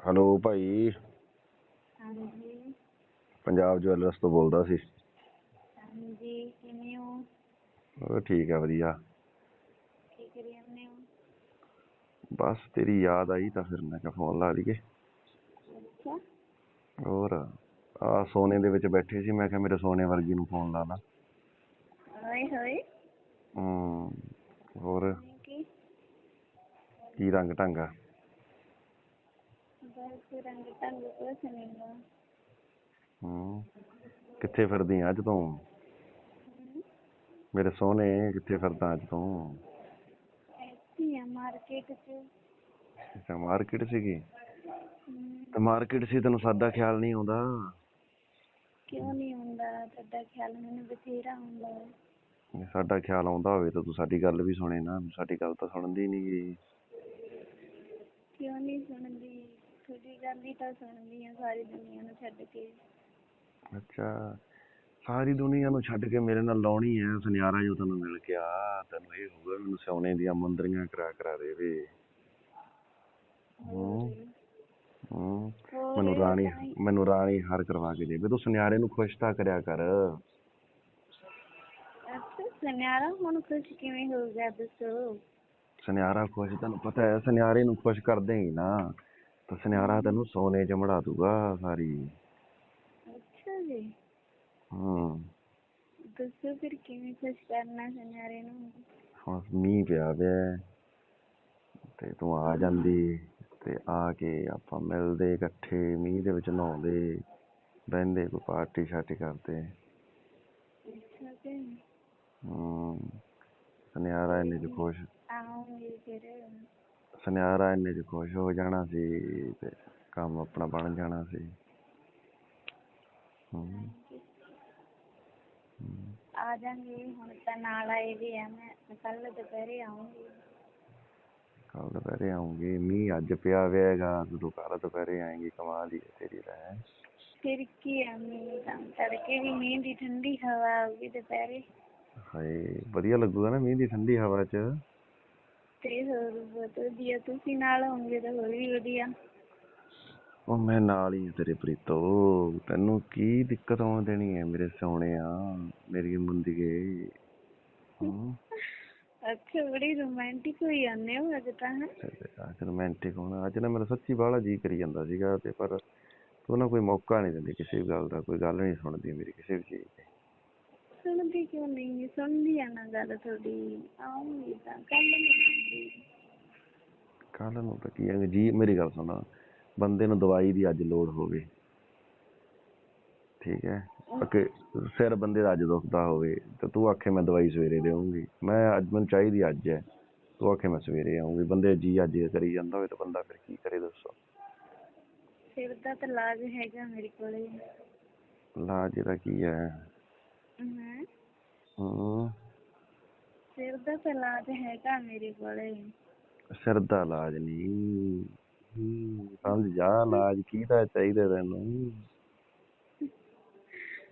Hello ਭਾਈ। ਹਾਂਜੀ। Punjab jewellers ਤੋਂ ਬੋਲਦਾ ਸੀ। ਹਾਂਜੀ ਕਿਵੇਂ ਹੋ? ਉਹ ਠੀਕ ਆ ਵਧੀਆ। ਕੀ ਕਰੀ ਜਾਂਦੇ ਹੋ? ਬਸ ਤੇਰੀ ਯਾਦ ਆਈ ਤਾਂ ਫਿਰ ਮੈਂ ਕਿਹਾ ਫੋਨ ਲਾ ਲਈਏ। ਅੱਛਾ। ਹੋਰ ਆ ਸੋਨੇ ਦੇ ਵਿੱਚ ਬੈਠੇ ਸੀ ਮੈਂ ਕਿਹਾ ਮੇਰੇ ਸੋਨੇ ਵਰਗੀ ਨੂੰ ਫੋਨ ਲਾ ਲਾ। ਹੋਏ ਹੋਏ। ਹੂੰ ਹੋਰ ਕੀ? ਰੰਗ ਢੰਗਾ ਬਸ ਰੰਗ ਟੰਗ ਕੁਛ ਨਹੀਂ ਗਾ ਹੂੰ ਕਿੱਥੇ ਫਿਰਦੀ ਆਂ ਅੱਜ ਤੂੰ? ਮੇਰੇ ਸੋਹਣੇ ਕਿੱਥੇ ਫਿਰਦਾ ਅੱਜ ਤੂੰ? ਇੱਥੇ ਆ ਮਾਰਕੀਟ ਚ। ਅੱਛਾ ਮਾਰਕੀਟ ਸੀਗੀ? ਹਮ, ਤੇ ਮਾਰਕੀਟ ਸੀ ਤੈਨੂੰ ਸਾਦਾ ਖਿਆਲ ਨਹੀਂ ਆਉਂਦਾ? ਕਿਉਂ ਨਹੀਂ ਹੁੰਦਾ ਤੁਹਾਡਾ ਖਿਆਲ ਮੈਨੂੰ ਬਥੇਰਾ ਹੁੰਦਾ ਹੈ। ਜੇ ਸਾਡਾ ਖਿਆਲ ਆਉਂਦਾ ਹੋਵੇ ਤਾਂ ਤੂੰ ਸਾਡੀ ਗੱਲ ਵੀ ਸੁਣੇ ਨਾ ਸਾਡੀ ਗੱਲ ਤਾਂ ਸੁਣਦੀ ਨਹੀਂ ਗੀ ਕਿਉਂ ਨਹੀਂ ਸੁਣਦੀ? ਤਾਂ ਸੁਣਦੀ ਆ ਸਾਰੀ ਦੁਨੀਆ ਨੂੰ ਛੱਡ ਕੇ। ਅੱਛਾ ਸਾਰੀ ਦੁਨੀਆ ਨੂੰ ਛੱਡ ਕੇ ਮੇਰੇ ਨਾਲ ਲਾਉਣੀ ਐ ਸੁਨਿਆਰਾ ਜੋ ਤੈਨੂੰ ਮਿਲ ਗਿਆ ਤੈਨੂੰ ਇਹ ਹੋਊਗਾ ਮੈਨੂੰ ਸੋਨੇ ਦੀਆਂ ਮੰਦਰੀਆਂ ਕਰਾ ਕਰਾ ਦੇਵੇ। ਹੂੰ ਮੈਨੂੰ ਰਾਣੀ ਮੈਨੂੰ ਰਾਣੀ ਹਾਰ ਕਰਵਾ ਕੇ ਦੇਵੇ ਤੂੰ ਸੁਨਿਆਰੇ ਨੂੰ ਖੁਸ਼ ਤਾਂ ਕਰਿਆ ਕਰ। ਅੱਛਾ ਸੁਨਿਆਰਾ ਹੁਣ ਖੁਸ਼ ਕਿਵੇਂ ਹੋ ਗਿਆ ਦੱਸੋ? ਸੁਨਿਆਰਾ ਖੁਸ਼ ਤੈਨੂੰ ਪਤਾ ਹੈ ਸੁਨਿਆਰੇ ਨੂੰ ਖੁਸ਼ ਕਰ ਦੇਂਗੀ ਨਾ। ਤਾਂ ਸੁਨਿਆਰਾ ਤੈਨੂੰ ਸੋਨੇ 'ਚ ਮੜਾ ਦੂਗਾ ਸਾਰੀ। ਅੱਛਾ ਜੀ। ਹੂੰ। ਦੱਸੋ ਫਿਰ ਕਿਵੇਂ ਖੁਸ਼ ਕਰਨਾ ਸੁਨਿਆਰੇ ਨੂੰ? ਹੁਣ ਮੀਂਹ ਪਿਆ ਪਿਆ ਹੈ ਤੇ ਤੂੰ ਆ ਜਾਂਦੀ ਤੇ ਆ ਕੇ ਆਪਾਂ ਮਿਲਦੇ ਇਕੱਠੇ ਮੀਂਹ ਦੇ ਵਿੱਚ ਨਹਾਉਂਦੇ ਬਹਿੰਦੇ ਕੋਈ ਪਾਰਟੀ ਸ਼ਾਰਟੀ ਕਰਦੇ। ਅੱਛਾ ਜੀ। ਹੂੰ। ਸੁਨਿਆਰਾ ਇੰਨੇ ਚ ਖੁਸ਼। ਆਉਂਗੀ ਫਿਰ। ਸੁਨਿਆਰਾ ਇੰਨੇ ਚ ਖੁਸ਼ ਹੋ ਜਾਣਾ ਸੀ ਤੇ ਕੰਮ ਆਪਣਾ ਬਣ ਜਾਣਾ ਸੀ। ਹੂੰ। ਹੂੰ। ਆ ਜਾਾਂਗੇ ਹੁਣ ਤਾਂ ਨਾਲ ਆਏ ਵੀ ਆ ਮੈਂ ਕੱਲ ਦੁਪਹਿਰੇ ਆਉਂਗੀ ਕੱਲ ਦੁਪਹਿਰੇ ਆਉਂਗੀ ਮੀਂਹ ਅੱਜ ਪਿਆ ਹੋਵੇਗਾ ਤੂੰ ਕੱਲ ਦੁਪਹਿਰੇ ਆਏਂਗੀ ਕਮਾਲ ਹੀ ਹੈ ਤੇਰੀ ਰਹਿ ਫਿਰ ਕੀ ਆ ਮੀਂਹ ਤਾਂ ਤੜਕੇ ਵੀ ਮੀਂਹ ਦੀ ਠੰਡੀ ਹਵਾ ਆਊਗੀ ਦੁਪਹਿਰੇ। ਹਾਏ ਵਧੀਆ ਲੱਗੂਗਾ ਨਾ ਮੀਂਹ ਦੀ ਠੰਡੀ ਹਵਾ 'ਚ। ਤੇ ਹੋਰ ਬਹੁਤ ਵਧੀਆ ਤੁਸੀਂ ਨਾਲ ਹੋਵੋਗੇ ਤਾਂ ਹੋਰ ਵੀ ਵਧੀਆ। ਉਹ ਮੈਂ ਨਾਲ ਹੀ ਹਾਂ ਤੇਰੇ ਪ੍ਰੀਤੋ ਤੈਨੂੰ ਕੀ ਦਿੱਕਤ ਆਉਣ ਦੇਣੀ ਹੈ ਮੇਰੇ ਸੋਹਣਿਆ ਮੇਰੀ ਮੁੰਦੀਏ ਹੂੰ। ਅੱਛਾ ਬੜੀ ਰੋਮਾਂਟਿਕ ਹੋਈ ਜਾਂਦੇ ਹੋ ਅੱਜ ਤਾਂ ਹੈਂ? ਅੱਜ ਰੋਮਾਂਟਿਕ ਹੋਣਾ। ਅੱਜ ਨਾ ਮੇਰਾ ਸੱਚੀ ਬਾਹਲਾ ਜੀ ਕਰੀ ਜਾਂਦਾ ਸੀਗਾ ਤੇ ਪਰ ਤੂੰ ਨਾ ਕੋਈ ਮੌਕਾ ਨਹੀਂ ਦਿੰਦੀ ਕਿਸੇ ਵੀ ਗੱਲ ਦਾ ਕੋਈ ਗੱਲ ਨਹੀਂ ਸੁਣਦੀ ਮੇਰੀ ਕਿਸੇ ਵੀ ਚੀਜ਼ ਦੀ। ਸੁਣਦੀ ਕਿਉਂ ਨਹੀਂ? ਸੁਣਦੀ ਆ ਨਾ ਗੱਲ ਤੁਹਾਡੀ। ਆਉਂਗੀ ਤਾਂ। ਕੱਲ ਨੂੰ। ਕੱਲ ਨੂੰ ਤਾਂ ਕੀ ਹੈ ਜੀ ਮੇਰੀ ਗੱਲ ਸੁਣ। ਬੰਦੇ ਨੂੰ ਦਵਾਈ ਦੀ ਅੱਜ ਲੋੜ ਹੋਵੇ। ਠੀਕ ਹੈ? ਕਿ ਸਿਰ ਬੰਦੇ ਦਾ ਅੱਜ ਦੁਖਦਾ ਹੋਵੇ ਤੇ ਤੂੰ ਆਖੇ ਮੈਂ ਦਵਾਈ ਸਵੇਰੇ ਦੇਵਾਂਗੀ ਮੈਂ ਅੱਜ ਮੈਨੂੰ ਚਾਹੀਦੀ ਅੱਜ ਹੈ। ਤੂੰ ਆਖੇ ਮੈਂ ਸਵੇਰੇ ਆਉਂਗੀ ਬੰਦੇ ਜੀ ਅੱਜ ਕਰੀ ਜਾਂਦਾ ਹੋਵੇ ਤਾਂ ਬੰਦਾ ਫਿਰ ਕੀ ਕਰੇ ਦੱਸੋ? ਸਿਰ ਦਾ ਤਾਂ ਇਲਾਜ ਹੈਗਾ ਮੇਰੇ ਕੋਲੇ। ਇਲਾਜ ਇਹਦਾ ਕੀ ਹਾਂ ਹੂੰ ਸਿਰ ਦਾ ਤਾਂ ਇਲਾਜ ਹੈਗਾ ਮੇਰੇ ਕੋਲੇ। ਸਿਰ ਦਾ ਇਲਾਜ ਨਹੀਂ ਸਮਝ ਜਾ ਇਲਾਜ ਕਿਹਦਾ ਚਾਹੀਦਾ ਤੈਨੂੰ।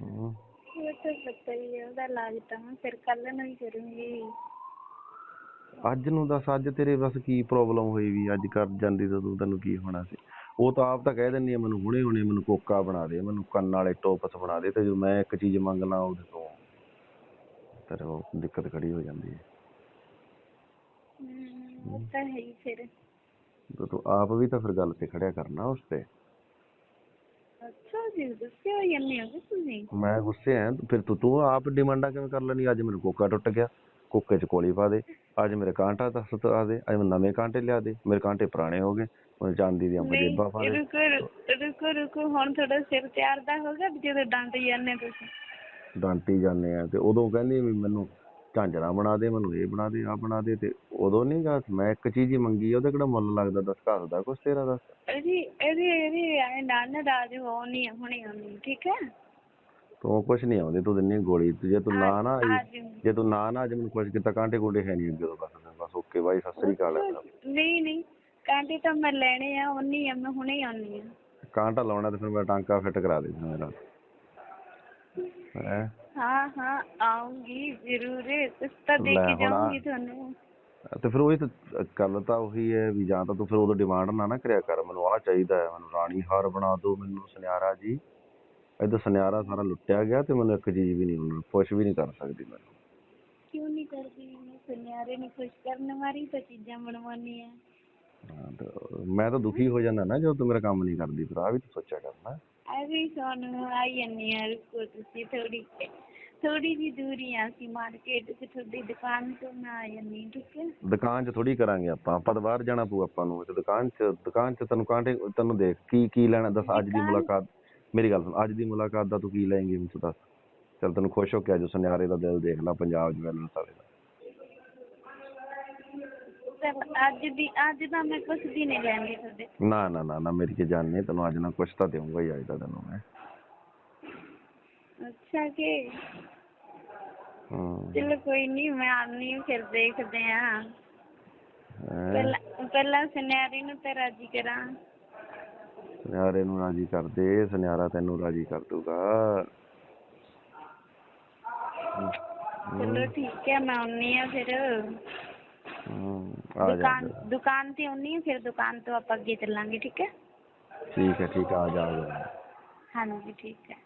ਹੂੰ। ਉਹ ਤਾਂ ਪਤਾ ਹੀ ਹੈ ਉਹਦਾ ਇਲਾਜ ਤਾਂ ਮੈਂ ਫਿਰ ਕੱਲ ਨੂੰ ਹੀ ਕਰੂੰਗੀ। ਅੱਜ ਨੂੰ ਦੱਸ ਅੱਜ ਤੇਰੇ ਬਸ ਕੀ ਪ੍ਰੋਬਲਮ ਹੋਈ ਵੀ ਅੱਜ ਕਰ ਜਾਂਦੀ ਤਾਂ ਤੂੰ ਤੈਨੂੰ ਕੀ ਹੋਣਾ ਸੀ। ਉਹ ਤਾਂ ਆਪ ਤਾਂ ਕਹਿ ਦਿੰਦੀ ਆ ਮੈਨੂੰ ਹੁਣੇ ਹੁਣੇ ਮੈਨੂੰ ਕੋਕਾ ਬਣਾ ਦੇ ਮੈਨੂੰ ਕੰਨ ਵਾਲੇ ਟੋਪਸ ਬਣਾ ਦੇ ਤੇ ਜਦੋਂ ਮੈਂ ਇੱਕ ਚੀਜ਼ ਮੰਗ ਲਾਂ ਉਹਦੇ ਤੋਂ ਫਿਰ ਉਹ ਦਿੱਕਤ ਖੜੀ ਹੋ ਜਾਂਦੀ ਹੈ। ਹਮ, ਉਹ ਤਾਂ ਹੈ ਹੀ ਫਿਰ। ਤੇ ਤੂੰ ਆਪ ਵੀ ਤਾਂ ਫਿਰ ਗੱਲ ਤੇ ਖੜਿਆ ਕਰਨਾ ਉਸ ਤੇ। ਅੱਛਾ ਜੀ ਗੁੱਸੇ ਹੋ ਜਾਂਦੇ ਹੋ ਤੁਸੀਂ? ਮੈਂ ਗੁੱਸੇ ਆ ਫਿਰ ਤੂੰ ਤੂੰ ਆਪ ਡਿਮਾਂਡਾਂ ਕਿਵੇਂ ਕਰ ਲੈਣੀ ਅੱਜ ਮੈਨੂੰ ਕੋਕਾ ਟੁੱਟ ਗਿਆ ਕੋਕੇ ਚ ਕੋਲੀ ਪਾ ਦੇ। ਅੱਜ ਮੇਰੇ ਕਾਂਟਾ ਦੱਸ ਆ ਦੇ ਅੱਜ ਮੈਨੂੰ ਨਵੇਂ ਕਾਂਟੇ ਲਿਆ ਦੇ। ਮੇਰੇ ਕਾਂਟੇ ਪੁਰਾਣੇ ਹੋ ਗਏ ਹੁਣ ਚਾਂਦੀ ਦੀਆਂ ਨਹੀਂ ਪਾ ਦੇ। ਰੁਕੋ ਰੁਕੋ- ਰੁਕੋ ਰੁਕੋ ਹੁਣ ਤੁਹਾਡਾ ਸਿਰ ਤਿਆਰ ਦਾ ਜਦੋਂ ਡੰਡ ਜਾਂਦੇ ਤੁਸੀਂ? ਡਾਂਟੀ ਜਾਂਦੇ ਆ ਤੇ ਉਦੋਂ ਕਹਿੰਦੀ ਵੀ ਮੈਨੂੰ ਝਾਂਜਰਾ ਬਣਾ ਦੇ ਮੈਨੂੰ ਇਹ ਬਣਾ ਦੇ ਆ ਬਣਾ ਦੇ ਤੇ ਉਦੋਂ ਨਹੀਂ ਗਾ ਮੈਂ ਇੱਕ ਚੀਜ਼ ਹੀ ਮੰਗੀ ਆ, ਉਹਦਾ ਕਿਹੜਾ ਮੁੱਲ ਲੱਗਦਾ? ਦੱਸ ਘੱਸਦਾ ਕੁਛ ਤੇਰਾ ਦੱਸ। ਇਹਦੀ ਇਹਦੀ ਇਹਦੀ ਐ ਨਾਲ ਨਾ ਰਾਜ ਹੋਣੀ ਆ ਹੁਣੇ ਆਉਣੀ ਠੀਕ ਹੈ? ਤੂੰ ਕੁਛ ਨਹੀਂ ਆਉਂਦੀ ਤੂੰ ਦਿੰਨੀ ਗੋਲੀ ਤੇ ਜੇ ਤੂੰ ਨਾ ਨਾ ਆਈ ਜੇ ਤੂੰ ਨਾ ਨਾ ਅੱਜ ਮੈਨੂੰ ਕੁਛ ਕੀਤਾ ਕਾਂਟੇ ਕੁੰਡੇ ਹੈ ਨਹੀਂ ਅੱਗੇ ਤੋਂ ਬਸ ਬਸ ਓਕੇ ਬਾਈ ਸਤਿ ਸ੍ਰੀ ਅਕਾਲ। ਨਹੀਂ ਨਹੀਂ ਕਾਂਟੇ ਤਾਂ ਮੈਂ ਲੈਣੇ ਆ ਉਨੀ ਆ ਮੈਂ ਹੁਣੇ ਆਉਣੀ ਆ। ਕਾਂਟਾ ਲਾਉਣਾ ਤੇ ਫਿਰ ਮੈਂ ਟਾਂਕਾ ਫਿੱਟ ਕਰਾ ਦੇ ਮੇਰਾ। ਹੈ? ਹਾਂ ਹਾਂ ਆਉਂਗੀ ਜ਼ਰੂਰ। ਕੁਛ ਤਾਂ ਦੇ ਲੈ ਕੇ ਹੁਣ ਆ- ਜਾਊਂਗੀ ਤੁਹਾਨੂੰ। ਤੇ ਫਿਰ ਉਹੀ ਤਾਂ ਗੱਲ ਤਾਂ ਉਹੀ ਹੈ ਵੀ ਜਾਂ ਤਾਂ ਤੂੰ ਫਿਰ ਉਦੋਂ ਡਿਮਾਂਡ ਨਾ ਨਾ ਕਰਿਆ ਕਰ। ਮੈਨੂੰ ਆਹ ਚਾਹੀਦਾ ਹੈ ਮੈਨੂੰ ਰਾਣੀ ਹਾਰ ਬਣਾ ਦਿਓ ਮੈਨੂੰ ਸੁਨਿਆਰਾ ਜੀ। ਏਦਾਂ ਸੁਨਿਆਰਾ ਸਾਰਾ ਲੁੱਟਿਆ ਗਿਆ ਤੇ ਮੈਨੂੰ ਇੱਕ ਚੀਜ਼ ਵੀ ਨਹੀਂ ਹੁਣ ਪੁੱਛ ਵੀ ਨਹੀਂ ਕਰ ਸਕਦੀ ਮੈਨੂੰ ਕਿਉਂ ਨਹੀਂ ਕਰਦੀ? ਮੈਂ ਸੁਨਿਆਰੇ ਨੂੰ ਖੁਸ਼ ਕਰਨ ਵਾਲੀ ਤਾਂ ਚੀਜ਼ਾਂ ਬਣਵਾਉਣੀ ਆ ਹਾਂ, ਤੇ ਮੈਂ ਤਾਂ ਦੁਖੀ ਹੋ ਜਾਂਦਾ ਨਾ ਜਦੋਂ ਤੂੰ ਮੇਰਾ ਕੰਮ ਨਹੀਂ ਕਰਦੀ ਫਿਰ ਆ ਵੀ ਤਾਂ ਸੋਚਿਆ ਕਰਨਾ। ਐ ਵੀ ਸੁਣ ਆਈ ਜਾਂਦੀ ਆ ਰੁਕੋ ਤੁਸੀਂ ਥੋੜੀ ਥੋੜੀ ਜੀ ਦੂਰੀ ਆ ਅਸੀਂ ਮਾਰਕੀਟ 'ਚ ਤੁਹਾਡੀ ਦੁਕਾਨ ਤੋਂ ਮੈਂ ਆ ਹਾਂ, ਠੀਕ ਹੈ ਦੁਕਾਨ 'ਚ ਥੋੜੀ ਕਰਾਂਗੇ ਆਪਾਂ ਆਪਾਂ ਤਾਂ ਬਾਹਰ ਜਾਣਾ ਪਊ ਆਪਾਂ ਨੂੰ ਤੇ ਦੁਕਾਨ 'ਚ ਦੁਕਾਨ 'ਚ ਤੈਨੂੰ ਕਾਂਟੇ ਤੈਨੂੰ ਦੇਖ ਕੀ ਕੀ ਲੈਣਾ ਦੱਸ ਅੱਜ ਦੀ ਦੁਕਾਨ- ਮੁਲਾਕਾਤ ਮੇਰੀ ਗੱਲ ਸੁਣ ਅੱਜ ਦੀ ਮੁਲਾਕਾਤ ਦਾ ਤੂੰ ਕੀ ਲਏਂਗੀ ਮੈਨੂੰ ਤੂੰ ਦੱਸ ਚੱਲ ਤੈਨੂੰ ਖੁਸ਼ ਹੋ ਕੇ ਅੱਜ ਸੁਨਿਆਰੇ ਦਾ ਦਿਲ ਦੇਖ ਲੈ ਪੰਜਾਬ ਜਵੈਲਰਸ ਵਾਲੇ ਦਾ ਅੱਜ ਦੀ ਅੱਜ ਤਾਂ ਮੈਂ ਕੁਛ ਵੀ ਨਹੀਂ ਲੈਂਦੀ ਤੁਹਾਡੇ। ਨਾ ਨਾ ਨਾ ਨਾ ਮੇਰੀ ਕੀ ਜਾਨ ਤੈਨੂੰ ਅੱਜ ਨਾ ਕੁਛ ਤਾਂ ਦੇਵਾਂਗਾ ਹੀ ਅੱਜ ਦਾ ਤੈਨੂੰ ਮੈਂ। ਅੱਛਾ ਕਿ? ਹੂੰ। ਚਲੋ ਕੋਈ ਨਹੀਂ ਮੈਂ ਆਉਂਦੀ ਹਾਂ ਫਿਰ ਦੇਖਦੇ ਆ ਹੈਂ? ਪਹਿਲਾਂ ਪਹਿਲਾਂ ਸੁਨਿਆਰੇ ਨੂੰ ਤਾਂ ਰਾਜੀ ਕਰਾਂ। ਸੁਨਿਆਰੇ ਨੂੰ ਰਾਜੀ ਕਰ ਦੇ ਸੁਨਿਆਰਾ ਤੈਨੂੰ ਰਾਜੀ ਕਰ ਦੂਗਾ ਚਲੋ ਠੀਕ ਹੈ ਮੈਂ ਫਿਰ ਹੂੰ, ਆ ਜਾ ਦੁਕਾਨ ਦੁਕਾਨ ਤੇ ਆਉਂਦੀ ਹਾਂ ਫਿਰ ਦੁਕਾਨ ਤੋਂ ਆਪਾਂ ਅੱਗੇ ਚੱਲਾਂਗੇ ਠੀਕ ਹੈ? ਠੀਕ ਹੈ ਠੀਕ ਆ ਜਾ ਆ ਜਾ। ਹਾਂਜੀ ਠੀਕ ਹੈ।